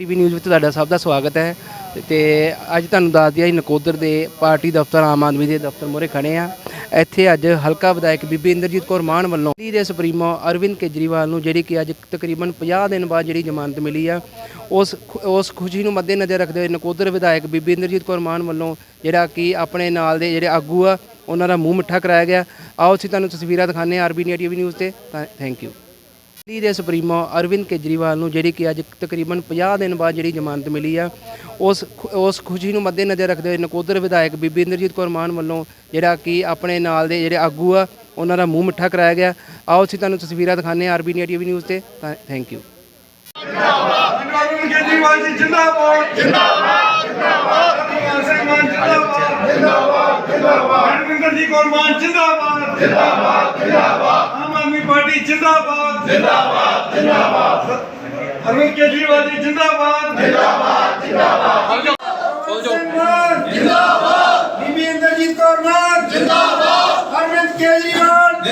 TV news ਵਿੱਚ ਤੁਹਾਡਾ ਸਭ ਦਾ ਸਵਾਗਤ ਹੈ ਤੇ ਅੱਜ ਤੁਹਾਨੂੰ ਦੱਸ ਦਈਏ ਨਕੋਦਰ ਦੇ ਪਾਰਟੀ ਦਫ਼ਤਰ, ਆਮ ਆਦਮੀ ਦੇ ਦਫ਼ਤਰ ਮੋਰੇ ਖੜੇ ਆ ਇੱਥੇ ਅੱਜ ਹਲਕਾ ਵਿਧਾਇਕ ਬੀਬੀ ਇੰਦਰਜੀਤ ਕੌਰ ਮਾਨ ਵੱਲੋਂ ਦਿੱਲੀ ਦੇ ਸੁਪਰੀਮੋ ਅਰਵਿੰਦ ਕੇਜਰੀਵਾਲ ਨੂੰ ਜਿਹੜੀ ਕਿ ਅੱਜ ਤਕਰੀਬਨ 50 ਦਿਨ ਬਾਅਦ ਜਿਹੜੀ ਜ਼ਮਾਨਤ ਮਿਲੀ ਆ, ਉਸ ਖੁ- ਉਸ ਖੁਸ਼ੀ ਨੂੰ ਮੱਦੇਨਜ਼ਰ ਰੱਖਦੇ ਹੋਏ ਨਕੋਦਰ ਵਿਧਾਇਕ ਬੀਬੀ ਇੰਦਰਜੀਤ ਕੌਰ ਮਾਨ ਵੱਲੋਂ ਜਿਹੜਾ ਕਿ ਆਪਣੇ ਨਾਲ ਦੇ ਜਿਹੜੇ ਆਗੂ ਆ, ਉਹਨਾਂ ਦਾ ਮੂੰਹ ਮਿੱਠਾ ਕਰਾਇਆ ਗਿਆ। ਆਓ ਅਸੀਂ ਤੁਹਾਨੂੰ ਤਸਵੀਰਾਂ ਦਿਖਾਉਂਦੇ ਹਾਂ ਆਰਬੀ ਟੀਵੀ ਨਿਊਜ਼ ਤੇ। ਥੈਂਕ ਯੂ ਦਿੱਲੀ ਦੇ ਸੁਪਰੀਮੋ ਅਰਵਿੰਦ ਕੇਜਰੀਵਾਲ ਨੂੰ, ਜਿਹੜੀ ਕਿ ਅੱਜ ਤਕਰੀਬਨ 50 ਦਿਨ ਬਾਅਦ ਜਿਹੜੀ ਜ਼ਮਾਨਤ ਮਿਲੀ ਆ, ਉਸ ਉਸ ਖੁਸ਼ੀ ਨੂੰ ਮੱਦੇਨਜ਼ਰ ਰੱਖਦੇ ਹੋਏ ਨਕੋਦਰ ਵਿਧਾਇਕ ਬੀਬੀ ਇੰਦਰਜੀਤ ਕੌਰ ਮਾਨ ਵੱਲੋਂ ਜਿਹੜਾ ਕਿ ਆਪਣੇ ਨਾਲ ਦੇ ਜਿਹੜੇ ਆਗੂ ਆ, ਉਹਨਾਂ ਦਾ ਮੂੰਹ ਮਿੱਠਾ ਕਰਾਇਆ ਗਿਆ। ਆਓ ਅਸੀਂ ਤੁਹਾਨੂੰ ਤਸਵੀਰਾਂ ਦਿਖਾਉਂਦੇ ਹਾਂ ਆਰਬੀ ਟੀਵੀ ਨਿਊਜ਼ ਤੇ। Thank you. ਅਰਵਿੰਦ ਕੇਜਰੀਵਾਲ ਜੀ ਜਿੰਦਾਬਾਦ ਜਿੰਦਾਬਾਦ ਜਿੰਦਾਬਾਦ ਜਿੰਦਾਬਾਦ। ਜਿੰਦਾਬਾਦ। ਜਿੰਦਾਬਾਦ ਅਰਵਿੰਦਰ ਜੀ ਕੌਰ ਮਾਨ ਜਿੰਦਾਬਾਦ। ਜਿੰਦਾਬਾਦ ਜਿੰਦਾਬਾਦ। ਆਮ ਆਦਮੀ ਪਾਰਟੀ ਜਿੰਦਾਬਾਦ। ਜਿੰਦਾਬਾਦ ਜਿੰਦਾਬਾਦ। ਅਰਵਿੰਦ ਕੇਜਰੀਵਾਲ ਜੀ ਜਿੰਦਾਬਾਦ। ਜਿੰਦਾਬਾਦ ਜਿੰਦਾਬਾਦ। ਜਿੰਦਾਬਾਦ। ਬੀਬੀ ਇੰਦਰਜੀਤ ਕੌਰ ਮਾਨ। ਜਿੰਦਾਬਾਦ। ਅਰਵਿੰਦ ਕੇਜਰੀਵਾਲ।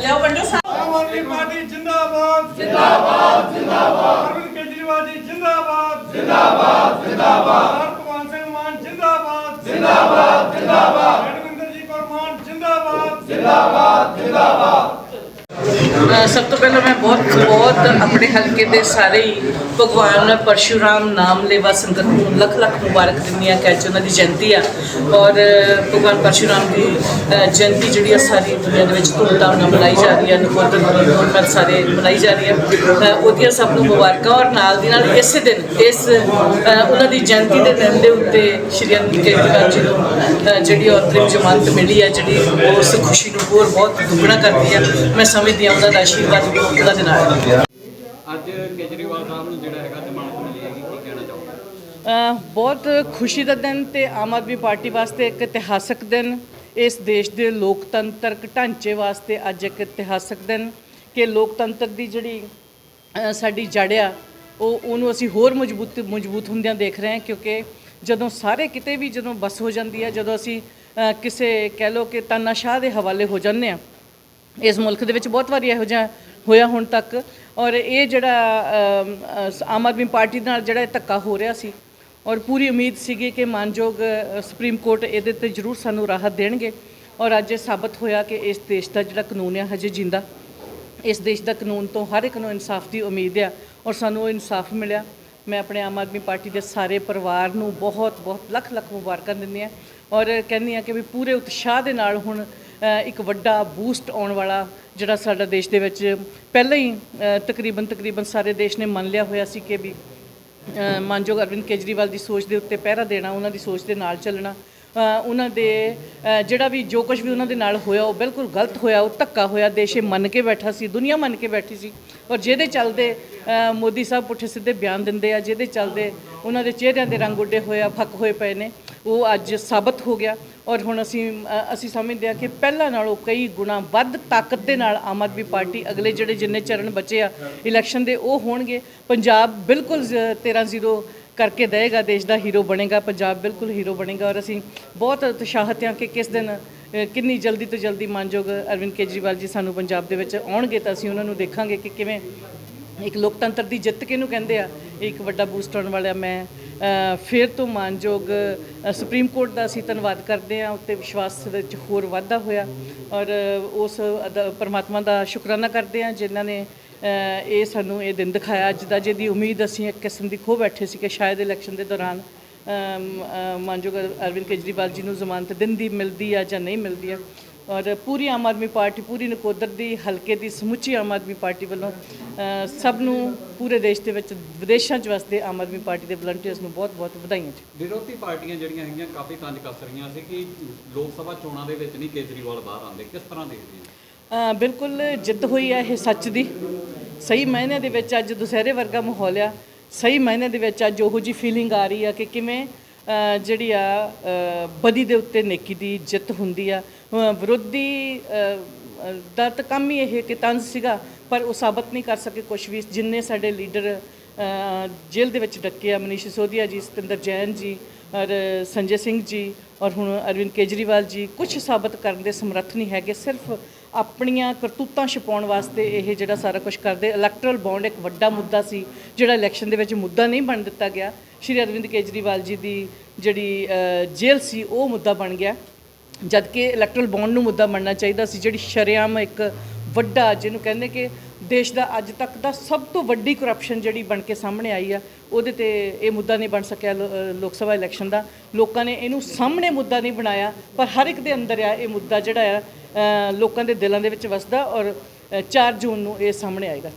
ਲਿਓ ਵੰਡੋ ਸਾਹਿਬ ਆਮ ਆਦਮੀ ਪਾਰਟੀ ਜਿੰਦਾਬਾਦ। ਜਿੰਦਾਬਾਦ ਜਿੰਦਾਬਾਦ। ਅਰਵਿੰਦ ਕੇਜਰੀਵਾਲ ਜੀ ਜਿੰਦਾਬਾਦ। ਜਿੰਦਾਬਾਦ ਜਿੰਦਾਬਾਦ ਭਗਵਾਨ ਸਿੰਘ ਮਾਨ ਜਿੰਦਾਬਾਦ ਜਿੰਦਾਬਾਦ। ਜਿੰਦਾਬਾਦ ਰਣਵਿੰਦਰ ਜੀ ਕੌਰ ਮਾਨ ਜਿੰਦਾਬਾਦ। ਅ, ਸਭ ਤੋਂ ਪਹਿਲਾਂ ਮੈਂ ਬਹੁਤ ਬਹੁਤ ਆਪਣੇ ਹਲਕੇ ਦੇ ਸਾਰੇ ਹੀ ਭਗਵਾਨ ਪਰਸ਼ੂਰਾਮ ਨਾਮ ਲੇਵਾ ਸੰਗਤ ਨੂੰ ਲੱਖ ਲੱਖ ਮੁਬਾਰਕ ਦਿੰਦੀ ਹਾਂ ਕਿ ਅੱਜ ਉਹਨਾਂ ਦੀ ਜਯੰਤੀ ਆ। ਔਰ ਭਗਵਾਨ ਪਰਸ਼ੂਰਾਮ ਦੀ ਅ, ਜਯੰਤੀ ਜਿਹੜੀ ਆ ਸਾਰੀ ਦੁਨੀਆ ਦੇ ਵਿੱਚ ਧੂਮਧਾਮ ਨਾਲ ਮਨਾਈ ਜਾ ਰਹੀ ਹੈ ਨਕੋਦਰ ਗਵਰਨਮੈਂਟ ਸਾਰੇ ਮਨਾਈ ਜਾ ਰਹੀ ਹੈ ਉਹਦੀਆਂ ਸਭ ਨੂੰ ਮੁਬਾਰਕਾਂ ਔਰ ਨਾਲ ਦੀ ਨਾਲ ਇਸੇ ਦਿਨ ਇਸ ਉਹਨਾਂ ਦੀ ਜਯੰਤੀ ਦੇ ਦਿਨ ਦੇ ਉੱਤੇ ਸ਼੍ਰੀ ਅਨੰਦ ਕੇਜਰੀਵਾਲ ਜੀ ਨੂੰ ਅ, ਜਿਹੜੀ ਔਤਰਿਕ ਜ਼ਮਾਨਤ ਮਿਲੀ ਹੈ ਜਿਹੜੀ ਉਸ ਖੁਸ਼ੀ ਨੂੰ ਹੋਰ ਬਹੁਤ ਦੁੱਗਣਾ ਕਰਦੀ ਹੈ ਮੈਂ ਸਮਝਦੀ ਹਾਂ ਉਹਨਾਂ ਦਾ ਆਸ਼ੀਰਵਾਦ ਵੀ ਉਹਨਾਂ ਦੇ ਨਾਲ ਹੈ। ਅੱਜ ਕੇਜਰੀਵਾਲ ਸਾਹਿਬ ਨੂੰ ਜਿਹੜਾ ਹੈਗਾ ਜ਼ਮਾਨਤ ਮਿਲੀ ਹੈਗੀ ਕੀ ਕਹਿਣਾ ਚਾਹੋਗੇ? ਅ, ਬਹੁਤ ਖੁਸ਼ੀ ਦਾ ਦਿਨ ਤੇ ਆਮ ਆਦਮੀ ਪਾਰਟੀ ਵਾਸਤੇ ਇੱਕ ਇਤਿਹਾਸਕ ਦਿਨ ਇਸ ਦੇਸ਼ ਦੇ ਲੋਕਤੰਤਰਕ ਢਾਂਚੇ ਵਾਸਤੇ ਅੱਜ ਇੱਕ ਇਤਿਹਾਸਕ ਦਿਨ ਕਿ ਲੋਕਤੰਤਰ ਦੀ ਜਿਹੜੀ ਸਾਡੀ ਜੜ ਆ ਉਹ ਉਹਨੂੰ ਅਸੀਂ ਹੋਰ ਮਜ਼ਬੂਤ ਮਜ਼ਬੂਤ ਹੁੰਦਿਆਂ ਦੇਖ ਰਹੇ ਹਾਂ ਕਿਉਂਕਿ ਜਦੋਂ ਸਾਰੇ ਕਿਤੇ ਵੀ ਜਦੋਂ ਬਸ ਹੋ ਜਾਂਦੀ ਹੈ ਜਦੋਂ ਅਸੀਂ ਕਿਸੇ ਕਹਿ ਲਓ ਕਿ ਤਾਨਾਸ਼ਾਹ ਦੇ ਹਵਾਲੇ ਹੋ ਜਾਂਦੇ ਆ ਇਸ ਮੁਲਕ ਦੇ ਵਿੱਚ ਬਹੁਤ ਵਾਰੀ ਇਹੋ ਜਿਹਾ ਹੋਇਆ ਹੁਣ ਤੱਕ। ਔਰ ਇਹ ਜਿਹੜਾ ਆਮ ਆਦਮੀ ਪਾਰਟੀ ਨਾਲ ਜਿਹੜਾ ਇਹ ਧੱਕਾ ਹੋ ਰਿਹਾ ਸੀ, ਔਰ ਪੂਰੀ ਉਮੀਦ ਸੀਗੀ ਕਿ ਮਾਨਯੋਗ ਸੁਪਰੀਮ ਕੋਰਟ ਇਹਦੇ ਤੇ ਜ਼ਰੂਰ ਸਾਨੂੰ ਰਾਹਤ ਦੇਣਗੇ। ਔਰ ਅੱਜ ਇਹ ਸਾਬਤ ਹੋਇਆ ਕਿ ਇਸ ਦੇਸ਼ ਦਾ ਜਿਹੜਾ ਕਾਨੂੰਨ ਹੈ ਹਜੇ ਜਿੰਦਾ। ਇਸ ਦੇਸ਼ ਦਾ ਕਾਨੂੰਨ ਤੋਂ ਹਰ ਇੱਕ ਨੂੰ ਇਨਸਾਫ ਦੀ ਉਮੀਦ ਆ, ਔਰ ਸਾਨੂੰ ਉਹ ਇਨਸਾਫ ਮਿਲਿਆ। ਮੈਂ ਆਪਣੇ ਆਮ ਆਦਮੀ ਪਾਰਟੀ ਦੇ ਸਾਰੇ ਪਰਿਵਾਰ ਨੂੰ ਬਹੁਤ ਬਹੁਤ ਲੱਖ ਲੱਖ ਮੁਬਾਰਕਾਂ ਦਿੰਦੀ ਹਾਂ। ਔਰ ਕਹਿੰਦੀ ਹਾਂ ਕਿ ਵੀ ਪੂਰੇ ਉਤਸ਼ਾਹ ਦੇ ਨਾਲ ਹੁਣ ਇੱਕ ਵੱਡਾ ਬੂਸਟ ਆਉਣ ਵਾਲਾ ਜਿਹੜਾ ਸਾਡਾ ਦੇਸ਼ ਦੇ ਵਿੱਚ ਪਹਿਲਾਂ ਹੀ ਤਕਰੀਬਨ ਤਕਰੀਬਨ ਸਾਰੇ ਦੇਸ਼ ਨੇ ਮੰਨ ਲਿਆ ਹੋਇਆ ਸੀ ਕਿ ਵੀ ਮਾਨਯੋਗ ਅਰਵਿੰਦ ਕੇਜਰੀਵਾਲ ਦੀ ਸੋਚ ਦੇ ਉੱਤੇ ਪਹਿਰਾ ਦੇਣਾ, ਉਹਨਾਂ ਦੀ ਸੋਚ ਦੇ ਨਾਲ ਚੱਲਣਾ। ਉਹਨਾਂ ਦੇ ਜਿਹੜਾ ਵੀ ਜੋ ਕੁਝ ਵੀ ਉਹਨਾਂ ਦੇ ਨਾਲ ਹੋਇਆ, ਉਹ ਬਿਲਕੁਲ ਗਲਤ ਹੋਇਆ, ਉਹ ਧੱਕਾ ਹੋਇਆ, ਦੇਸ਼ ਇਹ ਮੰਨ ਕੇ ਬੈਠਾ ਸੀ, ਦੁਨੀਆ ਮੰਨ ਕੇ ਬੈਠੀ ਸੀ। ਔਰ ਜਿਹਦੇ ਚੱਲਦੇ ਮੋਦੀ ਸਾਹਿਬ ਪੁੱਠੇ ਸਿੱਧੇ ਬਿਆਨ ਦਿੰਦੇ ਆ, ਜਿਹਦੇ ਚੱਲਦੇ ਉਹਨਾਂ ਦੇ ਚਿਹਰਿਆਂ ਦੇ ਰੰਗ ਉੱਡੇ ਹੋਏ ਆ, ਫੱਕ ਹੋਏ ਪਏ ਨੇ, ਉਹ ਅੱਜ ਸਾਬਤ ਹੋ ਗਿਆ। ਔਰ ਹੁਣ ਅਸੀਂ ਅਸੀਂ ਸਮਝਦੇ ਹਾਂ ਕਿ ਪਹਿਲਾਂ ਨਾਲੋਂ ਕਈ ਗੁਣਾ ਵੱਧ ਤਾਕਤ ਦੇ ਨਾਲ ਆਮ ਆਦਮੀ ਪਾਰਟੀ ਅਗਲੇ ਜਿਹੜੇ ਜਿੰਨੇ ਚਰਨ ਬਚੇ ਆ, ਇਲੈਕਸ਼ਨ ਦੇ, ਉਹ ਹੋਣਗੇ। ਪੰਜਾਬ ਬਿਲਕੁਲ 13-0 ਕਰਕੇ ਦੇਗਾ ਦੇਸ਼ ਦਾ ਹੀਰੋ ਬਣੇਗਾ, ਪੰਜਾਬ ਬਿਲਕੁਲ ਹੀਰੋ ਬਣੇਗਾ ਔਰ ਅਸੀਂ ਬਹੁਤ ਉਤਸ਼ਾਹਿਤ ਹਾਂ ਕਿ ਕਿਸ ਦਿਨ ਕਿੰਨੀ ਜਲਦੀ ਤੋਂ ਜਲਦੀ ਮਾਨਯੋਗ ਅਰਵਿੰਦ ਕੇਜਰੀਵਾਲ ਜੀ ਸਾਨੂੰ ਪੰਜਾਬ ਦੇ ਵਿੱਚ ਆਉਣਗੇ ਤਾਂ ਅਸੀਂ ਉਹਨਾਂ ਨੂੰ ਦੇਖਾਂਗੇ ਕਿ ਕਿਵੇਂ ਇੱਕ ਲੋਕਤੰਤਰ ਦੀ ਜਿੱਤ ਕਿਹਨੂੰ ਕਹਿੰਦੇ ਆ। ਇੱਕ ਵੱਡਾ ਬੂਸਟ ਆਉਣ ਵਾਲਾ ਮੈਂ ਫਿਰ ਤੋਂ ਮਾਨਯੋਗ ਸੁਪਰੀਮ ਕੋਰਟ ਦਾ ਅਸੀਂ ਧੰਨਵਾਦ ਕਰਦੇ ਹਾਂ। ਉੱਤੇ ਵਿਸ਼ਵਾਸ ਵਿੱਚ ਹੋਰ ਵਾਧਾ ਹੋਇਆ ਔਰ ਉਸ ਅਦਾ- ਪਰਮਾਤਮਾ ਦਾ ਸ਼ੁਕਰਾਨਾ ਕਰਦੇ ਹਾਂ ਜਿਨ੍ਹਾਂ ਨੇ ਇਹ ਸਾਨੂੰ ਇਹ ਦਿਨ ਦਿਖਾਇਆ। ਅੱਜ ਦਾ ਜਿਹਦੀ ਉਮੀਦ ਅਸੀਂ ਇੱਕ ਕਿਸਮ ਦੀ ਖੋ ਬੈਠੇ ਸੀ ਕਿ ਸ਼ਾਇਦ ਇਲੈਕਸ਼ਨ ਦੇ ਦੌਰਾਨ। ਮਾਨਯੋਗ ਅਰਵਿੰਦ ਕੇਜਰੀਵਾਲ ਜੀ ਨੂੰ ਜ਼ਮਾਨਤ ਦਿੰਦੀ ਮਿਲਦੀ ਆ ਜਾਂ ਨਹੀਂ ਮਿਲਦੀ ਆ। ਔਰ ਪੂਰੀ ਆਮ ਆਦਮੀ ਪਾਰਟੀ ਪੂਰੀ ਨਕੋਦਰ ਦੀ ਹਲਕੇ ਦੀ ਸਮੁੱਚੀ ਆਮ ਆਦਮੀ ਪਾਰਟੀ ਵੱਲੋਂ ਸਭ ਨੂੰ ਪੂਰੇ ਦੇਸ਼ ਦੇ ਵਿੱਚ ਵਿਦੇਸ਼ਾਂ 'ਚ ਵਸਦੇ ਆਮ ਆਦਮੀ ਪਾਰਟੀ ਦੇ ਵਲੰਟੀਅਰਸ ਨੂੰ ਬਹੁਤ-ਬਹੁਤ ਵਧਾਈਆਂ ਜੀ। ਵਿਰੋਧੀ ਪਾਰਟੀਆਂ ਜਿਹੜੀਆਂ ਹੈਗੀਆਂ ਕਾਫੀ ਤੰਜ ਕੱਸ ਰਹੀਆਂ ਸੀ ਕਿ ਲੋਕ ਸਭਾ ਚੋਣਾਂ ਦੇ ਵਿੱਚ ਨਹੀਂ ਕੇਜਰੀਵਾਲ ਬਾਹਰ ਆਉਂਦੇ। ਕਿਸ ਤਰ੍ਹਾਂ ਦੇਖਦੇ ਅ, ਬਿਲਕੁਲ ਜਿੱਦ ਹੋਈ ਹੈ ਇਹ ਸੱਚ ਦੀ। ਸਹੀ ਮਾਇਨੇ ਦੇ ਵਿੱਚ ਅੱਜ ਦੁਸਹਿਰੇ ਵਰਗਾ ਮਾਹੌਲ ਆ। ਸਹੀ ਮਾਇਨੇ ਦੇ ਵਿੱਚ ਅੱਜ ਉਹੋ ਜੀ ਫੀਲਿੰਗ ਆ ਰਹੀ ਆ ਕਿ ਕਿਵੇਂ ਜਿਹੜੀ ਆ ਬਦੀ ਦੇ ਉੱਤੇ ਨੇਕੀ ਦੀ ਜਿੱਤ ਹੁੰਦੀ ਆ। ਵਿਰੋਧੀ ਦਾ ਤਾਂ ਕੰਮ ਹੀ ਇਹ ਕਿ ਤੰਜ਼ ਸੀਗਾ, ਪਰ ਉਹ ਸਾਬਤ ਨਹੀਂ ਕਰ ਸਕੇ ਕੁਝ ਵੀ। ਜਿੰਨੇ ਸਾਡੇ ਲੀਡਰ ਜੇਲ੍ਹ ਦੇ ਵਿੱਚ ਡੱਕੇ ਆ, ਮਨੀਸ਼ ਸਿਸੋਦੀਆ ਜੀ, ਸਤਿੰਦਰ ਜੈਨ ਜੀ, ਔਰ ਸੰਜੇ ਸਿੰਘ ਜੀ, ਔਰ ਹੁਣ ਅਰਵਿੰਦ ਕੇਜਰੀਵਾਲ ਜੀ ਕੁਝ ਸਾਬਤ ਕਰਨ ਦੇ ਸਮਰੱਥ ਨਹੀਂ ਹੈਗੇ। ਸਿਰਫ ਆਪਣੀਆਂ ਕਰਤੂਤਾਂ ਛਪਾਉਣ ਵਾਸਤੇ ਇਹ ਜਿਹੜਾ ਸਾਰਾ ਕੁਝ ਕਰਦੇ। ਇਲੈਕਟਰਲ ਬੌਂਡ ਇੱਕ ਵੱਡਾ ਮੁੱਦਾ ਸੀ, ਜਿਹੜਾ ਇਲੈਕਸ਼ਨ ਦੇ ਵਿੱਚ ਮੁੱਦਾ ਨਹੀਂ ਬਣ ਦਿੱਤਾ ਗਿਆ। ਸ਼੍ਰੀ ਅਰਵਿੰਦ ਕੇਜਰੀਵਾਲ ਜੀ ਦੀ ਜਿਹੜੀ ਜੇਲ੍ਹ ਸੀ, ਉਹ ਮੁੱਦਾ ਬਣ ਗਿਆ। ਜਦਕਿ ਇਲੈਕਟਰਲ ਬੌਂਡ ਨੂੰ ਮੁੱਦਾ ਬਣਨਾ ਚਾਹੀਦਾ ਸੀ, ਜਿਹੜੀ ਸ਼ਰੇਆਮ ਇੱਕ ਵੱਡਾ, ਜਿਹਨੂੰ ਕਹਿੰਦੇ ਕਿ ਦੇਸ਼ ਦਾ ਅੱਜ ਤੱਕ ਦਾ ਸਭ ਤੋਂ ਵੱਡੀ ਕਰਪਸ਼ਨ ਜਿਹੜੀ ਬਣ ਕੇ ਸਾਹਮਣੇ ਆਈ ਆ ਉਹਦੇ ਤੇ ਇਹ ਮੁੱਦਾ ਨਹੀਂ ਬਣ ਸਕਿਆ ਲੋ- ਲੋਕ ਸਭਾ ਇਲੈਕਸ਼ਨ ਦਾ। ਲੋਕਾਂ ਨੇ ਇਹਨੂੰ ਸਾਹਮਣੇ ਮੁੱਦਾ ਨਹੀਂ ਬਣਾਇਆ ਪਰ ਹਰ ਇੱਕ ਦੇ ਅੰਦਰ ਆ ਇਹ ਮੁੱਦਾ ਜਿਹੜਾ ਆ ਲੋਕਾਂ ਦੇ ਦਿਲਾਂ ਦੇ ਵਿੱਚ ਵਸਦਾ ਔਰ ਅ, 4 ਜੂਨ ਨੂੰ ਇਹ ਸਾਹਮਣੇ ਆਏਗਾ।